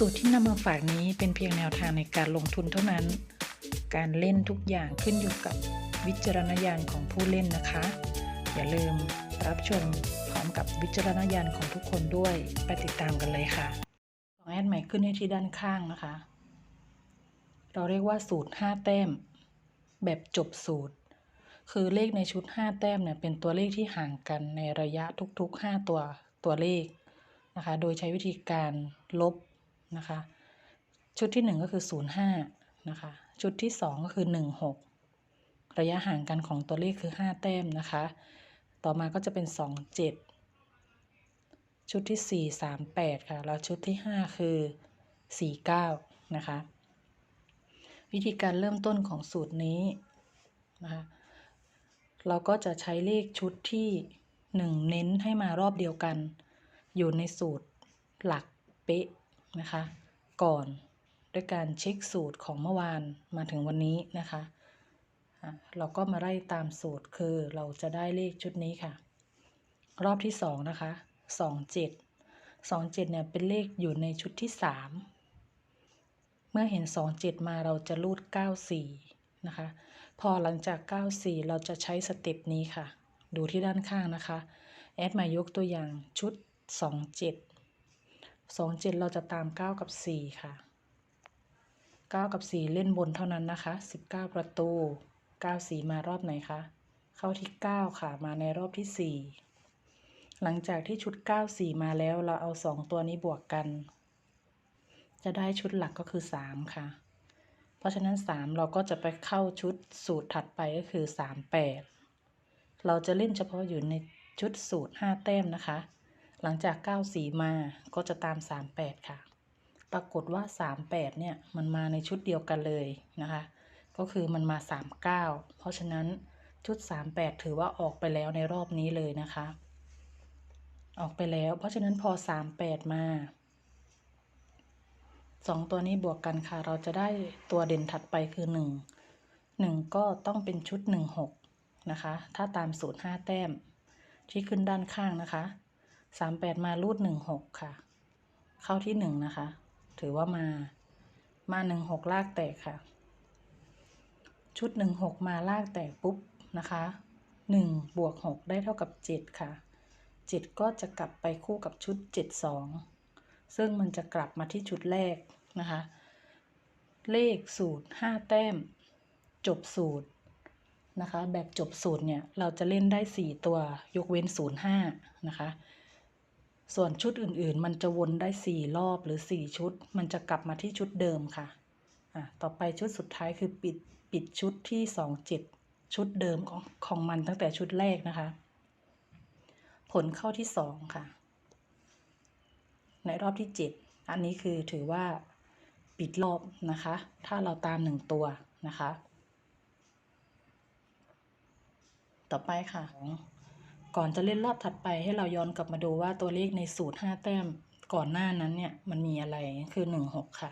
สูตรที่นำมาฝากนี้เป็นเพียงแนวทางในการลงทุนเท่านั้น การเล่นทุกอย่างขึ้นอยู่กับวิจารณญาณของผู้เล่นนะคะ อย่าลืมรับชมพร้อมกับวิจารณญาณของทุกคนด้วย ไปติดตามกันเลยค่ะของแอดใหม่ขึ้นให้ที่ด้านข้างนะคะ เราเรียกว่าสูตร 5 แต้ม แบบจบสูตร คือเลขในชุด 5 แต้มเนี่ยเป็นตัวเลขที่ห่างกันในระยะทุกๆ 5 ตัวตัวเลขนะคะ โดยใช้วิธีการลบ นะคะ ชุดที่ 1 ก็คือ 05 นะคะ ชุดที่ 2 ก็คือ 16 ระยะห่างกันของตัวเลขคือ 5 แต้มนะคะ ต่อมาก็จะเป็น 27 ชุดที่ 4 38 ค่ะ แล้วชุดที่ 5 คือ 49 นะคะ วิธีการเริ่มต้นของสูตรนี้นะคะเราก็จะใช้เลขชุดที่ 1 เน้นให้มารอบเดียวกัน อยู่ในสูตรหลักเป๊ะ นะคะ ก่อนด้วยการเช็คสูตรของเมื่อวานมาถึงวันนี้นะคะเราก็มาไล่ตามสูตรคือเราจะได้เลขชุดนี้ค่ะ รอบที่2นะคะ27 27เนี่ยเป็นเลขอยู่ในชุดที่3เมื่อเห็น27มาเราจะรูด94นะคะ พอหลังจาก94เราจะใช้สเต็ปนี้ค่ะ ดูที่ด้านข้างนะคะ แอดมายกตัวอย่างชุด27 27เราจะตาม9กับ4ค่ะ9กับ4เล่นบนเท่านั้นนะคะ19ประตู94มารอบไหนคะเข้าที่9ค่ะมาในรอบที่4หลังจากที่ชุด94มาแล้วเราเอา2ตัวนี้บวกกัน จะได้ชุดหลักก็คือ3ค่ะ เพราะฉะนั้น3เราก็จะไปเข้าชุดสูตรถัดไปก็คือ38เราจะเล่นเฉพาะอยู่ในชุดสูตร5แต้มนะคะ หลังจาก 94 มาก็จะตาม 38 ค่ะ ปรากฏว่า 38 เนี่ย มันมาในชุดเดียวกันเลยนะคะ ก็คือมันมา 39 เพราะฉะนั้นชุด 38 ถือว่าออกไปแล้วในรอบนี้เลยนะคะ ออกไปแล้ว เพราะฉะนั้นพอ 38 มาสองตัวนี้บวกกันค่ะ เราจะได้ตัวเด่นถัดไปคือ 1 1 ก็ต้องเป็นชุด 16 นะคะ ถ้าตามสูตร 5 แต้ม ที่ขึ้นด้านข้างนะคะ 38มแปดมารูด16ค่ะ เข้าที่1นะคะ ถือว่ามา มา16ลากแตกค่ะ ชุด16มาลากแตกปุ๊บนะคะ1บวก6ได้เท่ากับ7ค่ะ7ก็จะกลับไปคู่กับชุด72ซึ่งมันจะกลับมาที่ชุดแรกนะคะ เลขสูตร5แต้ม จบสูตรนะคะ แบบจบสูตรเนี่ย เราจะเล่นได้4ตัวยกเว้น05นะคะ ส่วนชุดอื่นๆ มันจะวนได้ 4 รอบหรือ 4 ชุด มันจะกลับมาที่ชุดเดิมค่ะอะ ต่อไปชุดสุดท้ายคือปิดปิดชุดที่ 27 ชุดเดิมของของมันตั้งแต่ชุดแรกนะคะ ผลเข้าที่ 2 ค่ะ ในรอบที่ 7 อันนี้คือถือว่าปิดรอบนะคะ ถ้าเราตาม 1 ตัวนะคะ ต่อไปค่ะ ก่อนจะเล่นรอบถัดไปให้เราย้อนกลับมาดูว่าตัวเลขในสูตร 5 แต้มก่อนหน้านั้นเนี่ยมันมีอะไรคือ 16 ค่ะ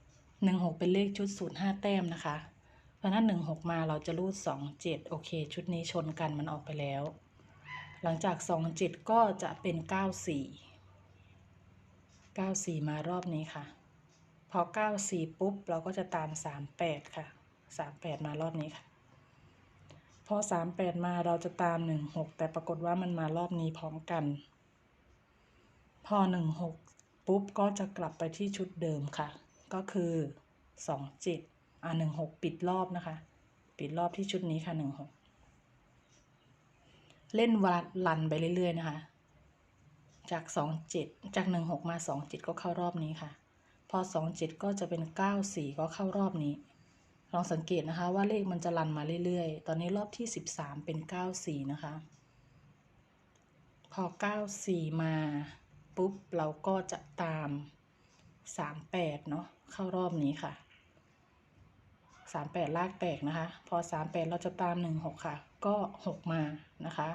16 เป็นเลขชุดสูตร 5 แต้มนะคะ เพราะนั้น 16 มาเราจะรูด 2 7 โอเค ชุดนี้ชนกันมันออกไปแล้ว หลังจาก 2 7 ก็จะเป็น 94 94 มารอบนี้ค่ะ พอ 94 ปุ๊บ เราก็จะตาม 38 ค่ะ 38 มารอบนี้ค่ะ พอ 38 มาเราจะตาม 16 แต่ปรากฏว่ามันมารอบนี้พร้อมกัน พอ 16 ปุ๊บก็จะกลับไปที่ชุดเดิมค่ะ ก็คือ 27 อ่า16 ปิดรอบนะคะ ปิดรอบที่ชุดนี้ค่ะ 16 เล่นวัดลันไปเรื่อย ๆ นะคะ จาก 27 จาก 16 มา 27 ก็เข้ารอบนี้ค่ะ พอ 27 ก็จะเป็น 94 ก็เข้ารอบนี้ ลองสังเกตนะคะว่าเลขมันจะรันมาเรื่อยๆ ตอนนี้รอบที่ 13 เป็น 94 นะคะ พอ 94 มาปุ๊บ เราก็จะตาม 38 เนาะเข้ารอบนี้ค่ะ 38 ลากแตกนะคะ พอ 38 เราจะตาม 16 ค่ะ ก็ 6 มานะคะ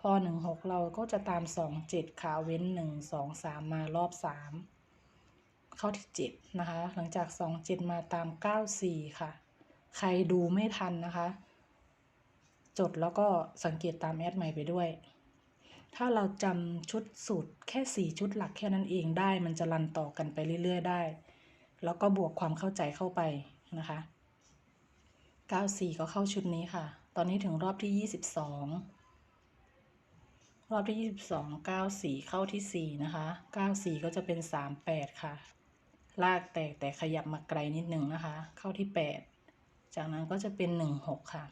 พอ 16 เราก็จะตาม 27 ค่ะ เว้น 1 2 3 มารอบ 3เข้าที่ 7 นะคะ หลังจาก 27 มาตาม 94 ค่ะ ใครดูไม่ทันนะคะ จดแล้วก็สังเกตตามแอดใหม่ไปด้วย ถ้าเราจำชุดสูตรแค่สี่ชุดหลักแค่นั้นเองได้ มันจะรันต่อกันไปเรื่อย ๆ ได้ แล้วก็บวกความเข้าใจเข้าไปนะคะ 94 ก็เข้าชุดนี้ค่ะ ตอนนี้ถึงรอบที่ 22รอบที่ 22 94 เข้าที่ 4 นะคะ 94 ก็จะเป็น 38 ค่ะ ลากแตกแต่ขยับมาไกลนิดหนึ่งนะคะ เข้าที่ 8 จากนั้นก็จะเป็น 16 ค่ะ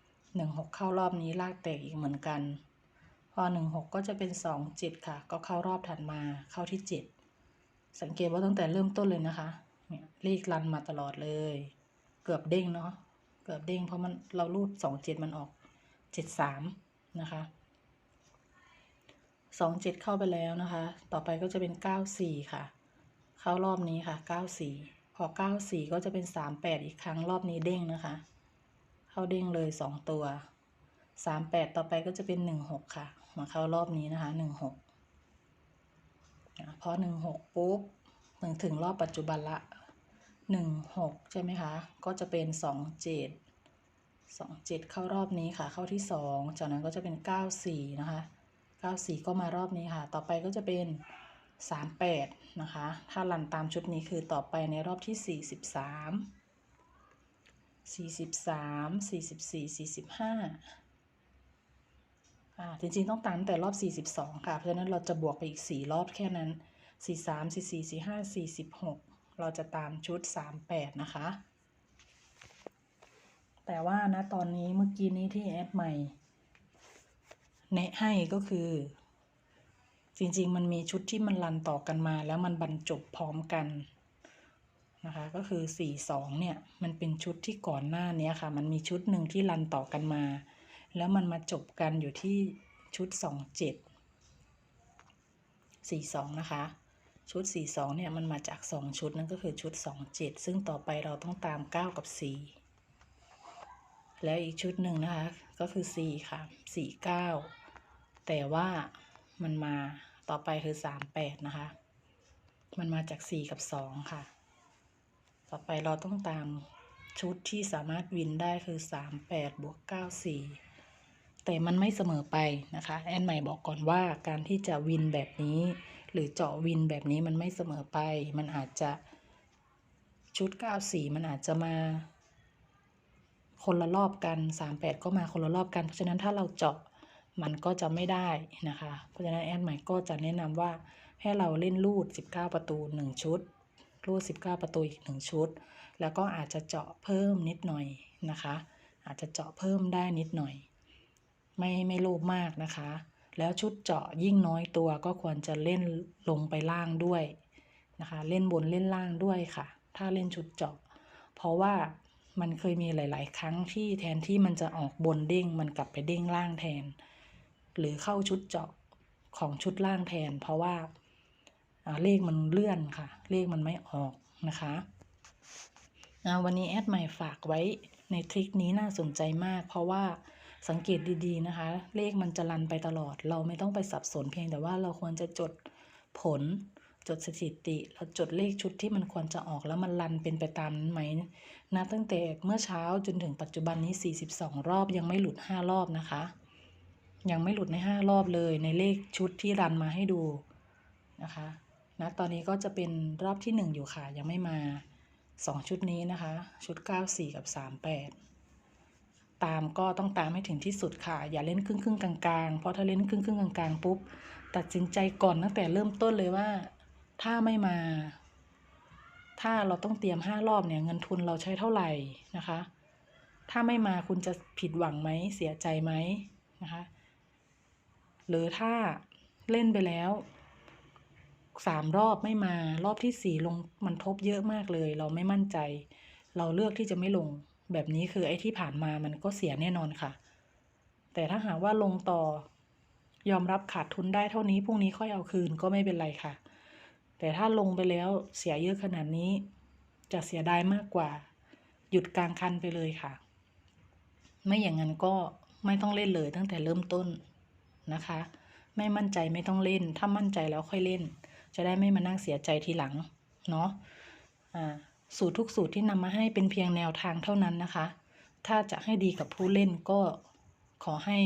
16 เข้ารอบนี้ลากแตกอีกเหมือนกัน พอ 16 ก็จะเป็น 27 ค่ะ ก็เข้ารอบถัดมาเข้าที่ 7 สังเกตว่าตั้งแต่เริ่มต้นเลยนะคะเนี่ยเลขรันมาตลอดเลย เกือบเด้งเนาะเกือบเด้งเพราะมันเรารูด 27 มันออก 73 นะคะ 27 เข้าไปแล้วนะคะ ต่อไปก็จะเป็น 94 ค่ะ เข้ารอบนี้ค่ะ 94 พอ94ก็จะเป็น38อีกครั้งรอบนี้เด้งนะคะ เข้าเด้งเลย2ตัว38ต่อไปก็จะเป็น16ค่ะ มาเข้ารอบนี้นะคะ16อะพอ16ปุ๊บถึงถึงรอบปัจจุบันละ16ใช่ไหมคะ ก็จะเป็น27 27เข้ารอบนี้ค่ะ เข้าที่2จากนั้นก็จะเป็น94นะคะ94ก็มารอบนี้ค่ะ ต่อไปก็จะเป็น 38 นะคะ ถ้ารันตามชุดนี้คือต่อไปในรอบที่ 43 43 44 45อ่าจริงๆต้องตามแต่รอบ 42 ค่ะ เพราะฉะนั้นเราจะบวกไปอีก 4 รอบแค่นั้น 43 44 45 46 เราจะตามชุด 38 นะคะ แต่ว่านะตอนนี้เมื่อกี้นี้ที่แอดใหม่แนะให้ก็คือ จริงๆ มันมีชุดที่มันรันต่อกันมา แล้วมันบรรจบพร้อมกันนะคะ ก็คือ 42 เนี่ย มันเป็นชุดที่ก่อนหน้านี้ค่ะ มันมีชุดหนึ่งที่รันต่อกันมา แล้วมันมาจบกันอยู่ที่ชุด 27 42 นะคะ ชุด 42 เนี่ย มันมาจาก 2 ชุดนั่นก็คือชุด 27 ซึ่งต่อไปเราต้องตาม 9 กับ 4 แล้วอีกชุดหนึ่งนะคะ ก็คือ 4 ค่ะ 49 แต่ว่ามันมา ต่อไปคือ38นะคะ มันมาจาก4กับ2ค่ะ ต่อไปเราต้องตามชุดที่สามารถวินได้คือ38บวก94แต่มันไม่เสมอไปนะคะ แอนใหม่บอกก่อนว่าการที่จะวินแบบนี้ หรือเจาะวินแบบนี้มันไม่เสมอไป มันอาจจะชุด94มันอาจจะมาคนละรอบกัน 38 ก็มาคนละรอบกัน เพราะฉะนั้นถ้าเราเจาะ มันก็จะไม่ได้นะคะ เพราะฉะนั้นแอนใหม่ก็จะแนะนำว่าให้เราเล่นรูด 19 ประตู 1 ชุด รูด 19 ประตูอีก 1 ชุด แล้วก็อาจจะเจาะเพิ่มนิดหน่อยนะคะ อาจจะเจาะเพิ่มได้นิดหน่อย ไม่ไม่โลภมากนะคะ แล้วชุดเจาะยิ่งน้อยตัวก็ควรจะเล่นลงไปล่างด้วยนะคะ เล่นบนเล่นล่างด้วยค่ะ ถ้าเล่นชุดเจาะ เพราะว่ามันเคยมีหลาย ๆ ครั้งที่แทนที่มันจะออกบนเด้งมันกลับไปเด้งล่างแทน หรือเข้าชุดเจาะของชุดล่างแทน เพราะว่าเลขมันเลื่อนค่ะ เลขมันไม่ออกนะคะวันนี้แอดใหม่ฝากไว้ในทริคนี้น่าสนใจมาก เพราะว่าสังเกตดีๆนะคะ เลขมันจะรันไปตลอด เราไม่ต้องไปสับสนเพียงแต่ว่าเราควรจะจดผลจดสถิติเราจดเลขชุดที่มันควรจะออกแล้วมันรันเป็นไปตามนั้นไหมนับตั้งแต่เมื่อเช้าจนถึงปัจจุบันนี้ 42 รอบยังไม่หลุด 5 รอบนะคะ ยังไม่หลุดใน 5 รอบเลยในเลขชุดที่รันมาให้ดูนะคะนะตอนนี้ก็จะเป็นรอบที่ 1 อยู่ค่ะ ยังไม่มา 2 ชุดนี้นะคะ ชุด 94 กับ 38 ตามก็ต้องตามให้ถึงที่สุดค่ะ อย่าเล่นครึ่งครึ่งกลางๆ เพราะถ้าเล่นครึ่งครึ่งกลางๆ ปุ๊บ ตัดสินใจก่อนตั้งแต่เริ่มต้นเลยว่า ถ้าไม่มา ถ้าเราต้องเตรียมห้ารอบเนี่ยเงินทุนเราใช้เท่าไหร่นะคะ ถ้าไม่มาคุณจะผิดหวังไหมเสียใจไหมนะคะ หรือถ้าเล่นไปแล้วสามรอบไม่มารอบที่สี่ลงมันทบเยอะมากเลย เราไม่มั่นใจ เราเลือกที่จะไม่ลง แบบนี้คือไอ้ที่ผ่านมามันก็เสียแน่นอนค่ะ แต่ถ้าหากว่าลงต่อยอมรับขาดทุนได้เท่านี้พรุ่งนี้ค่อยเอาคืนก็ไม่เป็นไรค่ะ แต่ถ้าลงไปแล้วเสียเยอะขนาดนี้ จะเสียดายมากกว่า หยุดกลางคันไปเลยค่ะ ไม่อย่างนั้นก็ไม่ต้องเล่นเลยตั้งแต่เริ่มต้น นะคะ ไม่มั่นใจไม่ต้องเล่น ถ้ามั่นใจแล้วค่อยเล่น จะได้ไม่มานั่งเสียใจทีหลัง เนาะสูตรทุกสูตรที่นำมาให้เป็นเพียงแนวทางเท่านั้นนะคะ ถ้าจะให้ดีกับผู้เล่นก็ขอให้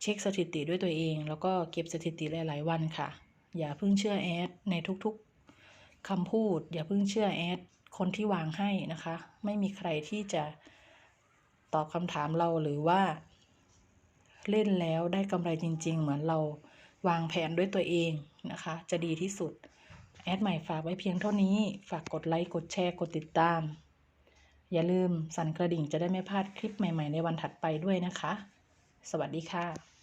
เช็คสถิติด้วยตัวเอง แล้วก็เก็บสถิติหลาย ๆ วันค่ะ อย่าเพิ่งเชื่อแอดในทุกๆคำพูด อย่าเพิ่งเชื่อแอดคนที่วางให้นะคะ ไม่มีใครที่จะตอบคำถามเราหรือว่า เล่นแล้วได้กำไรจริง ๆ เหมือนเราวางแผนด้วยตัวเองนะคะ จะดีที่สุด แอดใหม่ฝากไว้เพียงเท่านี้ ฝากกดไลค์ กดแชร์ กดติดตาม อย่าลืมสั่นกระดิ่งจะได้ไม่พลาดคลิปใหม่ ๆ ในวันถัดไปด้วยนะคะ สวัสดีค่ะ